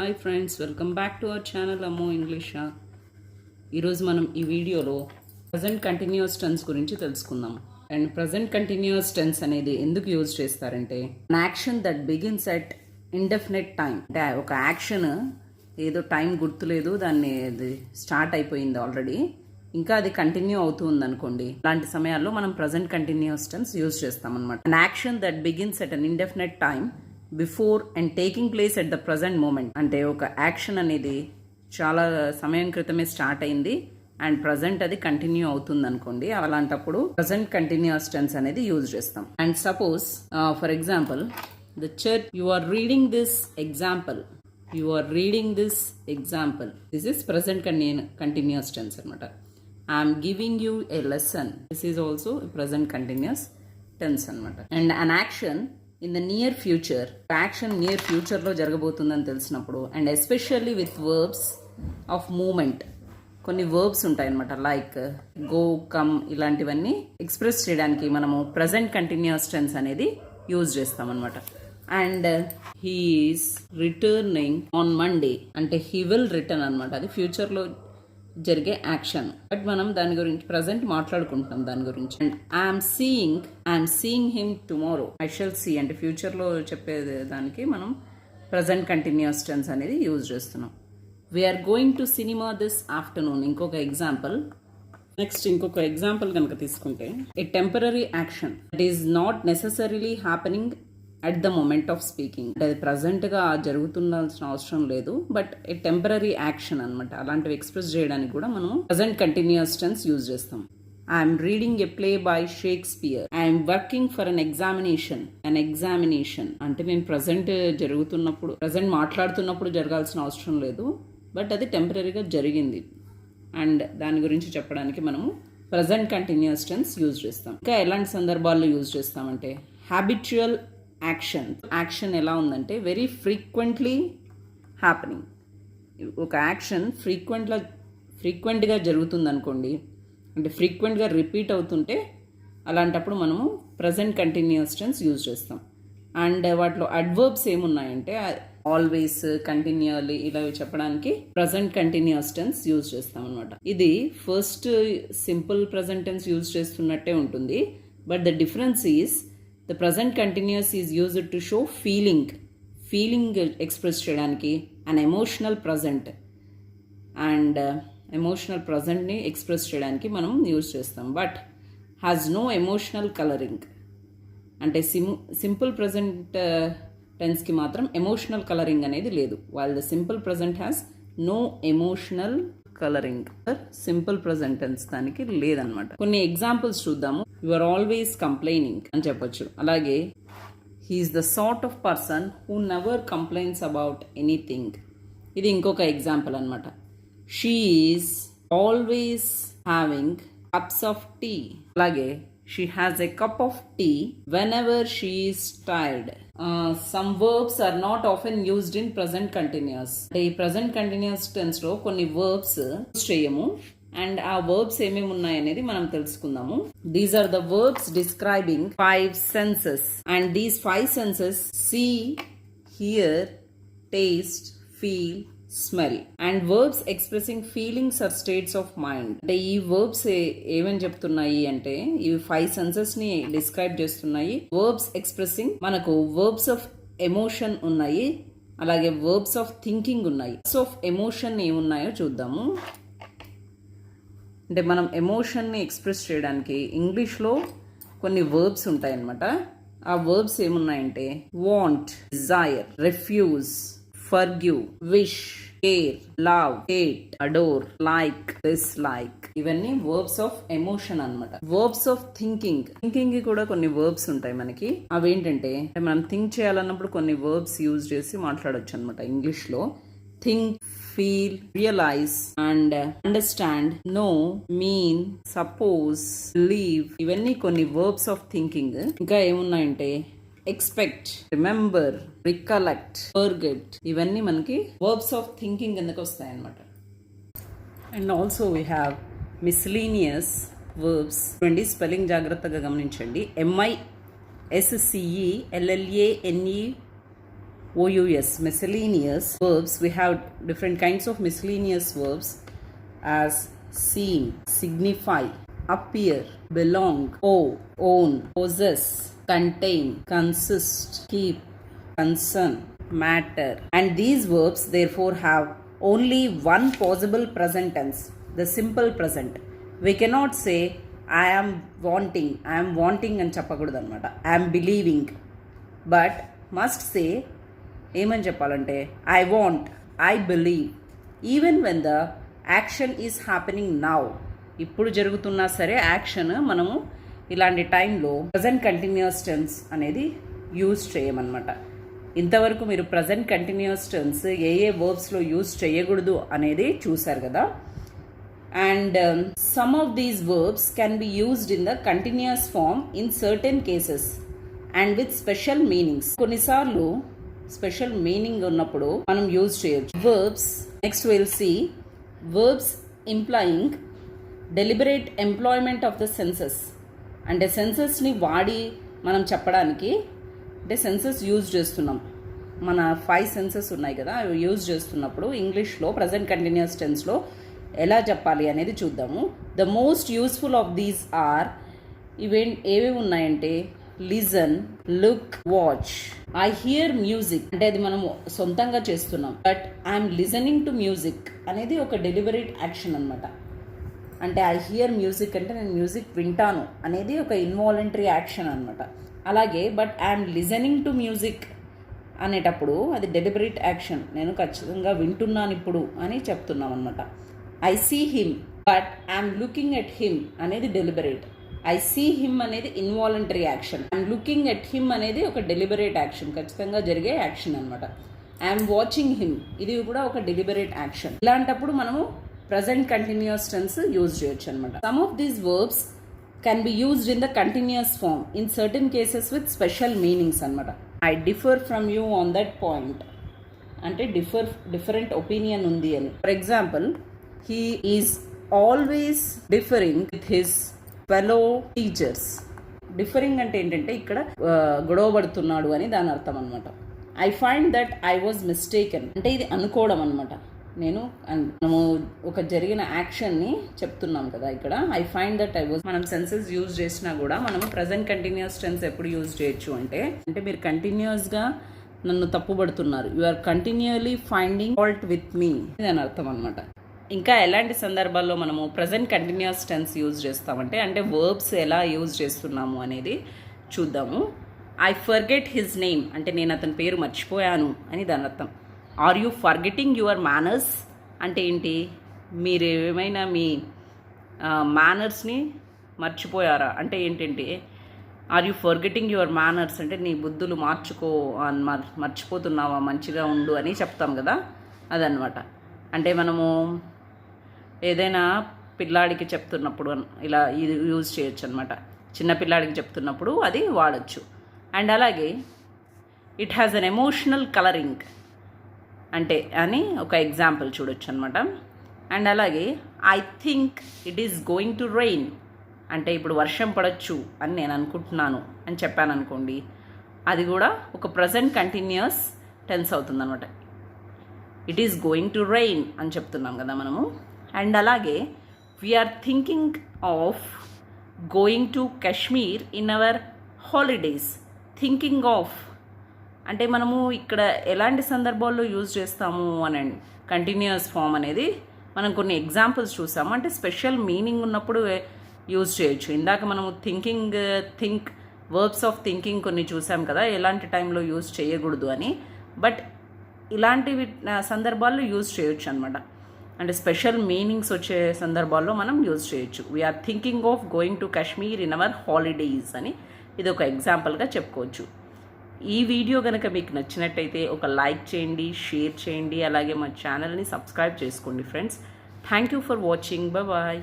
Hi friends welcome back to our channel అమ్మో ఇంగ్లీషా. ఈరోజు మనం ఈ వీడియోలో ప్రజెంట్ కంటిన్యూస్ టెన్స్ గురించి తెలుసుకుందాం. అండ్ ప్రజెంట్ కంటిన్యూస్ టెన్స్ అనేది ఎందుకు యూజ్ చేస్తారంటే an action that begins at indefinite time అంటే ఒక యాక్షన్ ఏదో టైం గుర్తులేదు దాన్ని అది స్టార్ట్ అయిపోయింది ఆల్రెడీ ఇంకా అది కంటిన్యూ అవుతుంది అనుకోండి అలాంటి సమయాల్లో మనం ప్రజెంట్ కంటిన్యూస్ టెన్స్ యూజ్ చేస్తాం an action that begins at an indefinite time before and taking place at the present moment. అంటే ఒక యాక్షన్ అనేది చాలా సమయం క్రితమే స్టార్ట్ అయింది. అండ్ ప్రజెంట్ అది కంటిన్యూ అవుతుంది అనుకోండి అలాంటప్పుడు ప్రజెంట్ కంటిన్యూస్ టెన్స్ అనేది యూజ్ చేస్తాం. And suppose for example the church you are reading this example. You are reading this example. This is present continuous tense అనమాట I'm giving you a lesson. This is also present continuous tense అనమాట and an action in the near future action near ఫ్యూచర్లో జరగబోతుందని తెలిసినప్పుడు and especially with verbs of movement కొన్ని verbs ఉంటాయన్నమాట like go come ఇలాంటివన్నీ express చేయడానికి మనము present continuous tense అనేది యూజ్ చేస్తామన్నమాట. And he's returning on Monday అంటే హీ విల్ రిటర్న్ అనమాట అది ఫ్యూచర్లో జరిగే యాక్షన్. బట్ మనం దాని గురించి ప్రజెంట్ మాట్లాడుకుంటున్నాం దాని గురించి. And I'm seeing I'm seeing him tomorrow. I shall see. అంటే ఫ్యూచర్లో చెప్పే దానికి మనం ప్రజెంట్ కంటిన్యూస్ టెన్స్ అనేది యూజ్ చేస్తున్నాం. We're going to cinema this afternoon ఇంకొక ఎగ్జాంపుల్ నెక్స్ట్ ఇంకొక ఎగ్జాంపుల్ కనుక తీసుకుంటే a temporary action that is not necessarily happening at the moment of speaking అది ప్రజెంట్గా జరుగుతుండాల్సిన అవసరం లేదు బట్ ఏ టెంపరీ యాక్షన్ అనమాట అలాంటివి ఎక్స్ప్రెస్ చేయడానికి కూడా మనం ప్రజెంట్ కంటిన్యూస్ టెన్స్ యూజ్ చేస్తాం. I'm reading a play by Shakespeare I'm working for an examination an examination అంటే నేను ప్రజెంట్ జరుగుతున్నప్పుడు ప్రజెంట్ మాట్లాడుతున్నప్పుడు జరగాల్సిన అవసరం లేదు బట్ అది టెంపరీగా జరిగింది. అండ్ దాని గురించి చెప్పడానికి మనము ప్రజెంట్ కంటిన్యూస్ టెన్స్ యూజ్ చేస్తాం. ఇంకా ఎలాంటి సందర్భాల్లో యూజ్ చేస్తామంటే హ్యాబిచువల్ యాక్షన్. యాక్షన్ ఎలా ఉందంటే వెరీ ఫ్రీక్వెంట్లీ హ్యాపెనింగ్ ఒక యాక్షన్ ఫ్రీక్వెంట్గా ఫ్రీక్వెంట్గా జరుగుతుంది అనుకోండి అంటే ఫ్రీక్వెంట్గా రిపీట్ అవుతుంటే అలాంటప్పుడు మనము ప్రజెంట్ కంటిన్యూస్ టెన్స్ యూజ్ చేస్తాం. అండ్ వాటిలో అడ్వర్బ్స్ ఏమున్నాయంటే ఆల్వేస్ కంటిన్యూలీ ఇలా చెప్పడానికి ప్రజెంట్ కంటిన్యూస్ టెన్స్ యూజ్ చేస్తాం అనమాట ఇది first simple present tense use చేస్తున్నట్టే ఉంటుంది but the difference is the present continuous is used to show feeling feeling express చేయడానికి and emotional present and emotional ప్రజెంట్ని express చేయడానికి మనం use చేస్తాం. But has no emotional colouring అంటే SIM simple present టెన్స్కి మాత్రం emotional colouring అనేది లేదు. వాళ్ళ the simple present has no emotional colouring simple present tense దానికి లేదనమాట కొన్ని ఎగ్జాంపుల్స్ చూద్దాము. యు ఆర్ ఆల్వేస్ కంప్లైనింగ్ అని చెప్పొచ్చు. అలాగే he's the sort of person who never complains about anything ఇది ఇంకొక ఎగ్జాంపుల్ అనమాట she's always having cups of tea అలాగే she has a cup of tea whenever she's tired some verbs are not often used in present continuous అంటే ఈ present continuous టెన్స్లో కొన్ని verbs use చేయము. And ఆ వర్బ్స్ ఏమేమి ఉన్నాయనేది మనం తెలుసుకుందాము. These are the verbs describing five senses and these five senses see hear taste feel smell and verbs expressing feelings or states of mind అంటే ఈ వర్బ్స్ ఏమని చెప్తున్నాయి అంటే ఇవి ఫైవ్ సెన్సెస్ని డిస్క్రైబ్ చేస్తున్నాయి. వర్బ్స్ ఎక్స్ప్రెసింగ్ మనకు వర్బ్స్ ఆఫ్ ఎమోషన్ ఉన్నాయి. అలాగే వర్బ్స్ ఆఫ్ థింకింగ్ ఉన్నాయి. ఆఫ్ ఎమోషన్ ఏమున్నాయో చూద్దాము. అంటే మనం ఎమోషన్ని ఎక్స్ప్రెస్ చేయడానికి ఇంగ్లీష్లో కొన్ని వర్బ్స్ ఉంటాయన్నమాట. ఆ verbs ఏమున్నాయంటే want desire refuse forgive wish care love hate adore like this like ఇవన్నీ వర్బ్స్ ఆఫ్ ఎమోషన్ అనమాట వర్బ్స్ ఆఫ్ థింకింగ్ థింకింగ్కి కూడా కొన్ని వర్బ్స్ ఉంటాయి మనకి. అవేంటంటే మనం థింక్ చేయాలన్నప్పుడు కొన్ని వర్బ్స్ యూజ్ చేసి మాట్లాడొచ్చు అనమాట ఇంగ్లీష్లో. Think feel realise and understand know mean suppose leave ఇవన్నీ కొన్ని వర్బ్స్ ఆఫ్ థింకింగ్ ఇంకా ఏమున్నాయంటే ఎక్స్పెక్ట్ రిమెంబర్ రికలెక్ట్ ఫర్గెట్ ఇవన్నీ మనకి వర్బ్స్ ఆఫ్ థింకింగ్ కిందకు వస్తాయి అనమాట and also we have miscellaneous verbs చూడండి స్పెల్లింగ్ జాగ్రత్తగా గమనించండి. M I S C E L L A N E O U S miscellaneous verbs we have different kinds of miscellaneous verbs as seem signify appear belong owe own possess contain, consist, keep, concern, matter. And these verbs therefore have only one possible present tense, the simple present. We cannot say I am wanting, I am wanting అని చెప్పకూడదు అనమాట I'm believing but must say ఏమని చెప్పాలంటే I want I believe even when the action is happening now ఇప్పుడు జరుగుతున్నా సరే action మనము ఇలాంటి టైంలో ప్రజెంట్ కంటిన్యూస్ టెన్స్ అనేది యూజ్ చేయమన్నమాట. ఇంతవరకు మీరు ప్రజెంట్ కంటిన్యూస్ టెన్స్ ఏ ఏ వర్బ్స్లో యూజ్ చేయకూడదు అనేది చూశారు కదా. And some of these verbs can be used in the continuous form in certain cases and with special meanings కొన్నిసార్లు స్పెషల్ మీనింగ్ ఉన్నప్పుడు మనం యూజ్ చేయొచ్చు. Verbs next will see verbs implying deliberate employment of the senses అంటే సెన్సెస్ని వాడి మనం చెప్పడానికి అంటే సెన్సెస్ యూజ్ చేస్తున్నాం. మన ఫైవ్ సెన్సెస్ ఉన్నాయి కదా అవి యూజ్ చేస్తున్నప్పుడు ఇంగ్లీష్లో ప్రజెంట్ కంటిన్యూస్ టెన్స్లో ఎలా చెప్పాలి అనేది చూద్దాము. The most useful of these are ఇవే ఏవేవి ఉన్నాయంటే listen look watch I hear music అంటే అది మనం సొంతంగా చేస్తున్నాం. But I'm listening to music అనేది ఒక డెలివరీ యాక్షన్ అనమాట అంటే ఐ హియర్ మ్యూజిక్ అంటే నేను మ్యూజిక్ వింటాను అనేది ఒక ఇన్వాలంటరీ యాక్షన్ అనమాట అలాగే but I'm listening to music అనేటప్పుడు అది డెలిబరేట్ యాక్షన్. నేను ఖచ్చితంగా వింటున్నాను ఇప్పుడు అని చెప్తున్నాం అనమాట I see him but I'm looking at him అనేది డెలిబరేట్. ఐ సీ హిమ్ అనేది involuntary action. I'm looking at him అనేది ఒక డెలిబరేట్ యాక్షన్. ఖచ్చితంగా జరిగే యాక్షన్ అనమాట ఐఎమ్ వాచింగ్ హిమ్. ఇది కూడా ఒక డెలిబరేట్ యాక్షన్. ఇలాంటప్పుడు మనము ప్రజెంట్ కంటిన్యూస్ టెన్స్ యూజ్ చేయొచ్చు అనమాట some of these verbs can be used in the continuous form in certain cases with special meanings అనమాట I differ from you on that point అంటే differ different opinion ఉంది అని. For example he is always differing with his fellow teachers differing అంటే ఏంటంటే ఇక్కడ గొడవబడుతున్నాడు అని దాని అర్థం అనమాట I find that I was mistaken అంటే ఇది అనుకోవడం అనమాట నేను మనము ఒక జరిగిన యాక్షన్ని చెప్తున్నాం కదా ఇక్కడ. I find that I was మనం సెన్సెస్ యూజ్ చేసినా కూడా మనము ప్రజెంట్ కంటిన్యూస్ టెన్స్ ఎప్పుడు యూజ్ చేయొచ్చు అంటే అంటే మీరు కంటిన్యూస్గా నన్ను తప్పుబడుతున్నారు you are continually finding fault with me అని అర్థం అనమాట ఇంకా ఎలాంటి సందర్భాల్లో మనము ప్రజెంట్ కంటిన్యూస్ టెన్స్ యూజ్ చేస్తామంటే అంటే వర్బ్స్ ఎలా యూజ్ చేస్తున్నాము అనేది చూద్దాము. ఐ ఫర్గెట్ హిజ్ నేమ్ అంటే నేను అతని పేరు మర్చిపోయాను అని దాని అర్థం. Are you forgetting your manners అంటే ఏంటి? మీరు ఏమైనా మీ మేనర్స్ని మర్చిపోయారా? అంటే ఏంటంటే are you forgetting your manners అంటే నీ బుద్ధులు మార్చుకో అని మర్ మర్చిపోతున్నావా? మంచిగా ఉండు అని చెప్తాం కదా? అదనమాట అంటే మనము ఏదైనా పిల్లాడికి చెప్తున్నప్పుడు ఇలా ఇది యూజ్ చేయొచ్చు అనమాట చిన్న పిల్లాడికి చెప్తున్నప్పుడు అది వాడచ్చు. అండ్ అలాగే it has an emotional colouring అంటే అని ఒక ఎగ్జాంపుల్ చూడొచ్చు అనమాట అండ్ అలాగే I think it is going to rain అంటే ఇప్పుడు వర్షం పడచ్చు అని నేను అనుకుంటున్నాను అని చెప్పాను అనుకోండి అది కూడా ఒక ప్రజెంట్ కంటిన్యూస్ టెన్స్ అవుతుంది అనమాట it is going to rain అని చెప్తున్నాం కదా మనము. అండ్ అలాగే we're thinking of going to Kashmir in our holidays thinking of అంటే మనము ఇక్కడ ఎలాంటి సందర్భాల్లో యూజ్ చేస్తాము అని కంటిన్యూస్ ఫామ్ అనేది మనం కొన్ని ఎగ్జాంపుల్స్ చూసాము. అంటే స్పెషల్ మీనింగ్ ఉన్నప్పుడు యూజ్ చేయొచ్చు. ఇందాక మనము thinking think verbs of thinking కొన్ని చూసాం కదా ఎలాంటి టైంలో యూజ్ చేయకూడదు అని. బట్ ఇలాంటివి సందర్భాల్లో యూజ్ చేయొచ్చు అనమాట అంటే స్పెషల్ మీనింగ్స్ వచ్చే సందర్భాల్లో మనం యూజ్ చేయొచ్చు. We're thinking of going to Kashmir in our holidays అని ఇది ఒక ఎగ్జాంపుల్గా చెప్పుకోవచ్చు. ఈ వీడియో కనుక మీకు నచ్చినట్టయితే ఒక లైక్ చేయండి షేర్ చేయండి అలాగే మా ఛానల్ని సబ్స్క్రైబ్ చేసుకోండి friends. Thank you for watching bye